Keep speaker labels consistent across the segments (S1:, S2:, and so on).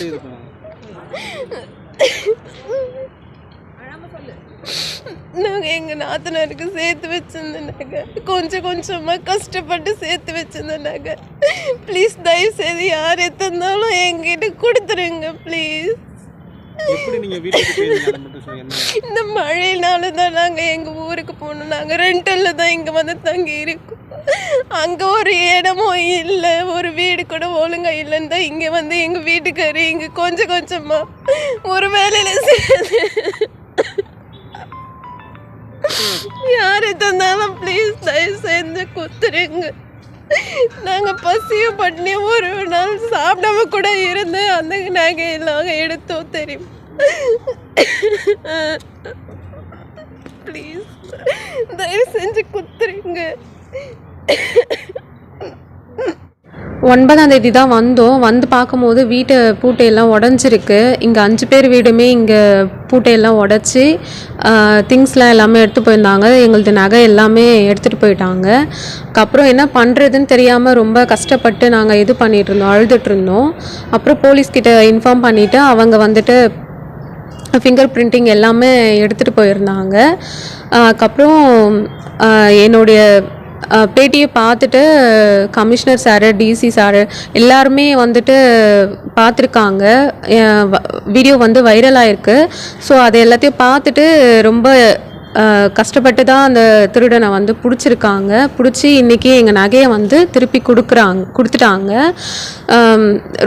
S1: இது பண்ணாங்க
S2: நாங்கள் எங்கள் நாத்தனாருக்கு சேர்த்து வச்சிருந்த நகை கொஞ்சம் கொஞ்சமாக கஷ்டப்பட்டு சேர்த்து வச்சிருந்த நகை ப்ளீஸ் தயவு செய்து யார் எத்தந்தாலும் என்கிட்ட கொடுத்துருங்க ப்ளீஸ் இந்த மழையினால தான் நாங்கள் எங்கள் ஊருக்கு போகணும். நாங்கள் ரெண்டலில் தான் இங்கே வந்து தங்கி இருக்கோம் அங்கே ஒரு இடமும் இல்லை ஒரு வீடு கூட ஒழுங்காக இல்லைன்னு தான் இங்கே வந்து எங்கள் வீட்டுக்காரு இங்கே கொஞ்சம் கொஞ்சமாக ஒரு வேலையில் சேர்ந்து. யார் தந்தாலும் ப்ளீஸ் தயவு செஞ்சு கொடுத்துருங்க நாங்கள் பசியும் பண்ணி ஒரு நாள் சாப்பிடாம கூட இருந்து அந்த நகையெல்லாம் எடுத்தோம் தெரியும்? ப்ளீஸ் தயவு செஞ்சு கொடுத்துருங்க
S3: ஒன்பதாம் தேதி தான் வந்தோம். வந்து பார்க்கும்போது வீட்டு பூட்டையெல்லாம் உடஞ்சிருக்கு. இங்கே அஞ்சு பேர் வீடுமே இங்கே பூட்டையெல்லாம் உடச்சி திங்ஸ்லாம் எல்லாமே எடுத்து போயிருந்தாங்க. எங்களது நகை எல்லாமே எடுத்துகிட்டு போயிட்டாங்க. அதுக்கப்புறம் என்ன பண்ணுறதுன்னு தெரியாமல் ரொம்ப கஷ்டப்பட்டு நாங்கள் இது பண்ணிகிட்ருந்தோம் இருந்தோம் அப்புறம் போலீஸ்கிட்ட இன்ஃபார்ம் பண்ணிவிட்டு அவங்க வந்துட்டு ஃபிங்கர் பிரிண்டிங் எல்லாமே எடுத்துகிட்டு போயிருந்தாங்க. அதுக்கப்புறம் என்னுடைய பேட்டியை பார்த்துட்டு கமிஷனர் சார் டிசி சார் எல்லாருமே வந்துட்டு பார்த்துருக்காங்க வீடியோ வந்து வைரல் ஆயிருக்கு. ஸோ அது எல்லாத்தையும் பார்த்துட்டு ரொம்ப கஷ்டப்பட்டு தான் அந்த திருடனை வந்து பிடிச்சிருக்காங்க. பிடிச்சி இன்றைக்கி எங்கள் நகையை வந்து திருப்பி கொடுக்குறாங்க கொடுத்துட்டாங்க.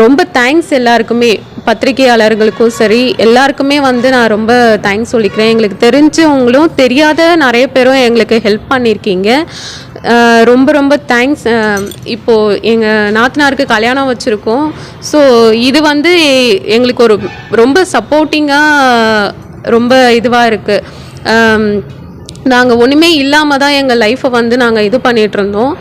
S3: ரொம்ப தேங்க்ஸ் எல்லாருக்குமே. பத்திரிகையாளர்களுக்கும் சரி எல்லாருக்குமே வந்து நான் ரொம்ப தேங்க்ஸ் சொல்லிக்கிறேன். எங்களுக்கு தெரிஞ்சவங்களும் தெரியாத நிறைய பேரும் எங்களுக்கு ஹெல்ப் பண்ணியிருக்கீங்க ரொம்ப ரொம்ப தேங்க்ஸ் இப்போது எங்கள் நாத்தனாருக்கு கல்யாணம் வச்சுருக்கோம். ஸோ இது வந்து எங்களுக்கு ஒரு ரொம்ப சப்போர்ட்டிங்காக ரொம்ப இதுவாக இருக்குது நாங்கள் ஒன்றுமே இல்லாமல் தான் எங்கள் லைஃப்பை வந்து நாங்கள் இது பண்ணிகிட்டு இருந்தோம்.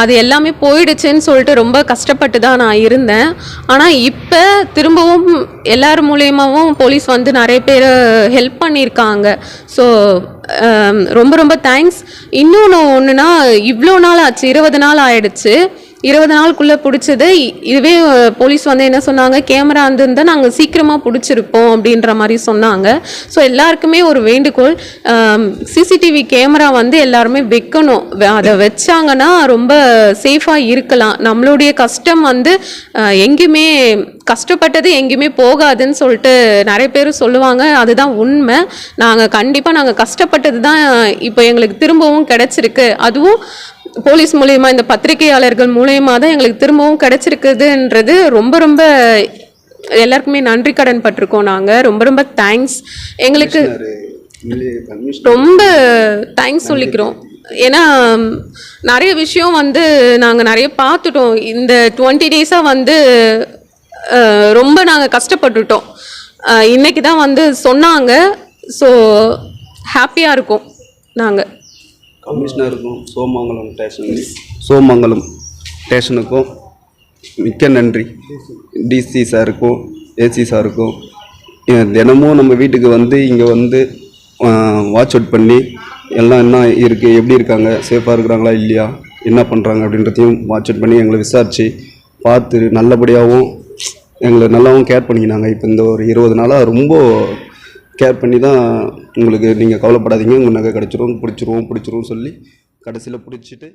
S3: அது எல்லாமே போயிடுச்சுன்னு சொல்லிட்டு ரொம்ப கஷ்டப்பட்டு தான் நான் இருந்தேன். ஆனால் இப்போ திரும்பவும் எல்லார் மூலியமாகவும் போலீஸ் வந்து நிறைய பேர் ஹெல்ப் பண்ணியிருக்காங்க ஸோ ரொம்ப ரொம்ப தேங்க்ஸ் இன்னொன்று ஒன்றுனா இவ்வளோ நாள் ஆச்சு இருபது நாள் ஆயிடுச்சு. இருபது நாளுக்குள்ளே பிடிச்சது. இதுவே போலீஸ் வந்து என்ன சொன்னாங்க? கேமரா இருந்திருந்தால் நாங்கள் சீக்கிரமாக பிடிச்சிருப்போம் அப்படின்ற மாதிரி சொன்னாங்க. ஸோ எல்லாருக்குமே ஒரு வேண்டுகோள். சிசிடிவி கேமரா வந்து எல்லாருமே வைக்கணும். வ- அதை வச்சாங்கன்னா ரொம்ப சேஃபாக இருக்கலாம். நம்மளுடைய கஷ்டம் வந்து எங்கேயுமே கஷ்டப்பட்டது எங்கேயுமே போகாதுன்னு சொல்லிட்டு நிறைய பேர் சொல்லுவாங்க. அதுதான் உண்மை. நாங்கள் கண்டிப்பாக நாங்கள் கஷ்டப்பட்டது தான் இப்போ எங்களுக்கு திரும்பவும் கிடச்சிருக்கு. அதுவும் போலீஸ் மூலயமா இந்த பத்திரிகையாளர்கள் மூலயமா தான் எங்களுக்கு திரும்பவும் கிடைச்சிருக்குதுன்றது ரொம்ப ரொம்ப எல்லாருக்குமே நன்றி கடன் பட்டிருக்கோம் நாங்கள் ரொம்ப ரொம்ப தேங்க்ஸ் எங்களுக்கு ரொம்ப தேங்க்ஸ் சொல்லிக்கிறோம். ஏன்னா நிறைய விஷயம் வந்து நாங்கள் நிறைய பார்த்துட்டோம். இந்த டுவெண்ட்டி டேஸாக வந்து ரொம்ப நாங்கள் கஷ்டப்பட்டுட்டோம். இன்னைக்கு தான் வந்து சொன்னாங்க. ஸோ ஹாப்பியாக இருக்கோம் நாங்கள்
S4: கமிஷனருக்கும் சோமங்கலம் ஸ்டேஷன் சோமங்கலம் ஸ்டேஷனுக்கும் மிக்க நன்றி. டிசி சாருக்கும் ஏசி சாருக்கும். தினமும் நம்ம வீட்டுக்கு வந்து இங்கே வந்து வாட்ச் அவுட் பண்ணி எல்லாம் என்ன இருக்குது எப்படி இருக்காங்க சேஃபாக இருக்கிறாங்களா இல்லையா என்ன பண்ணுறாங்க அப்படின்றதையும் வாட்ச் அவுட் பண்ணி எங்களை விசாரித்து பார்த்து நல்லபடியாகவும் எங்களை நல்லாவும் கேர் பண்ணிக்கினாங்க. இப்போ இந்த ஒரு இருபது நாளாக ரொம்ப கேர் பண்ணி தான் உங்களுக்கு நீங்கள் கவலைப்படாதீங்க. உங்கள் நகை கிடச்சிரும் பிடிச்சிருவோம் பிடிச்சிரும் சொல்லி கடைசியில் பிடிச்சிட்டு